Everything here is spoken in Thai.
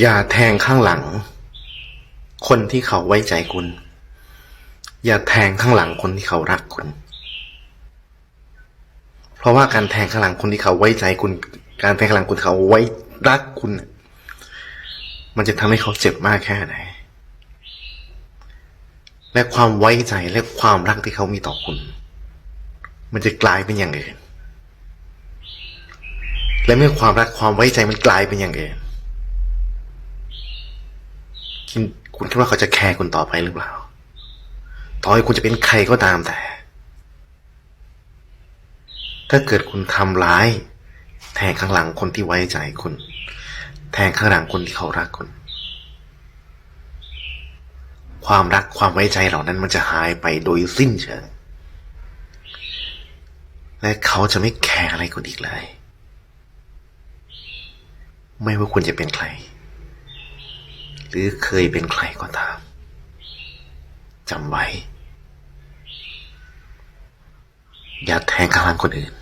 อย่าแทงข้างหลัง คนที่เขาไว้ใจคุณ อย่าแทงข้างหลังคนที่เขารักคุณ เพราะว่าการแทงข้างหลังคนที่เขาไว้ใจคุณ การแทงข้างหลังคนที่เขาไว้รักคุณ มันจะทำให้เขาเจ็บมากแค่ไหน และความไว้ใจและความรักที่เขามีต่อคุณ มันจะกลายเป็นอย่างอื่น และเมื่อความรักความไว้ใจมันกลายเป็นอย่างอื่น คุณคุณคิดว่าเขาจะแคร์คุณต่อไปหรือเปล่า ต่อให้คุณจะเป็นใครก็ตามแต่ ถ้าเกิดคุณทำร้าย แทงข้างหลังคนที่ไว้ใจคุณ แทงข้างหลังคนที่เขารักคุณ ความรักความไว้ใจเหล่านั้นมันจะหายไปโดยสิ้นเชิง และเขาจะไม่แคร์อะไรคุณอีกเลย ไม่ว่าคุณจะเป็นใคร หรือเคยเป็นใครก็ตามจำไว้ อย่าแทงข้างหลังคนอื่น